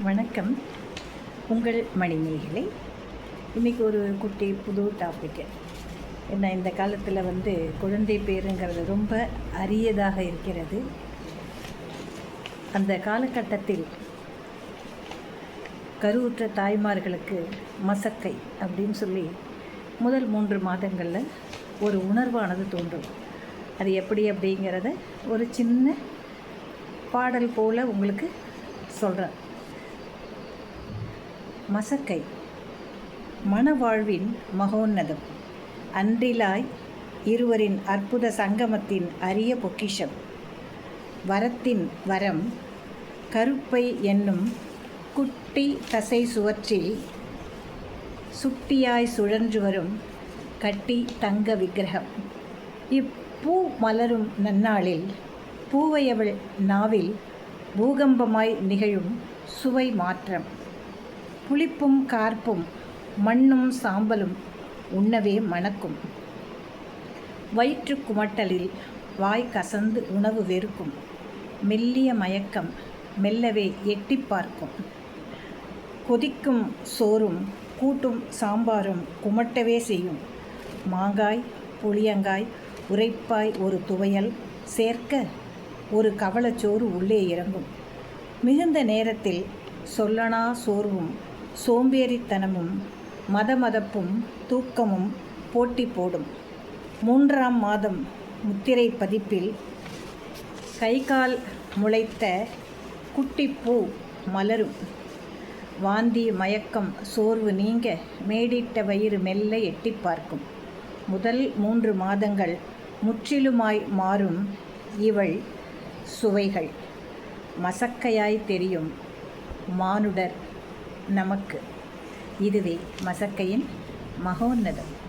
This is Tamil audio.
வணக்கம். உங்கள் மணிமேகலை. இன்றைக்கி ஒரு குட்டி புது டாப்பிக்கு என்ன இந்த காலத்தில் வந்து குழந்தை பேருங்கிறது ரொம்ப அரியதாக இருக்கிறது. அந்த காலகட்டத்தில் கருவுற்ற தாய்மார்களுக்கு மசக்கை அப்படின்னு சொல்லி முதல் மூன்று மாதங்களில் ஒரு உணர்வானது தோன்றும். அது எப்படி அப்படிங்கிறத ஒரு சின்ன பாடல் போல் உங்களுக்கு சொல்கிறேன் மசக்கை. மணவாழ்வின் மகோன்னதம். அன்றிலாய் இருவரின் அற்புத சங்கமத்தின் அரிய பொக்கிஷம். வரத்தின் வரம் கருப்பை என்னும் குட்டி தசை சுவற்றில் சுட்டியாய் சுழன்று வரும் கட்டி தங்க விக்கிரகம். இப்பூ மலரும் நன்னாளில் பூவையவள் நாவில் பூகம்பமாய் நிகழும் சுவை மாற்றம். புளிப்பும் கார்ப்பும் மண்ணும் சாம்பலும் உண்ணவே மணக்கும். வயிற்று குமட்டலில் வாய் கசந்து உணவு வெறுக்கும். மெல்லிய மயக்கம் மெல்லவே எட்டி பார்க்கும். கொதிக்கும் சோறும் கூட்டும் சாம்பாரும் குமட்டவே செய்யும். மாங்காய் புளியங்காய் உரைப்பாய் ஒரு துவையல் சேர்க்க ஒரு கவளச்சோறு உள்ளே இறங்கும். மிகுந்த நேரத்தில் சொல்லனா சோர்வும் சோம்பேறித்தனமும் மதமதப்பும் தூக்கமும் போட்டி போடும். மூன்றாம் மாதம் முத்திரை பதிப்பில் கை கால் முளைத்த குட்டிப்பூ மலரும். வாந்தி மயக்கம் சோர்வு நீங்க மேடிட்ட வயிறு மெல்ல எட்டி பார்க்கும். முதல் மூன்று மாதங்கள் முற்றிலுமாய் மாறும் இவள் சுவைகள். மசக்கையாய் தெரியும் மானுடர் நமக்கு. இதுவே மசக்கையின் மகோன்னதம்.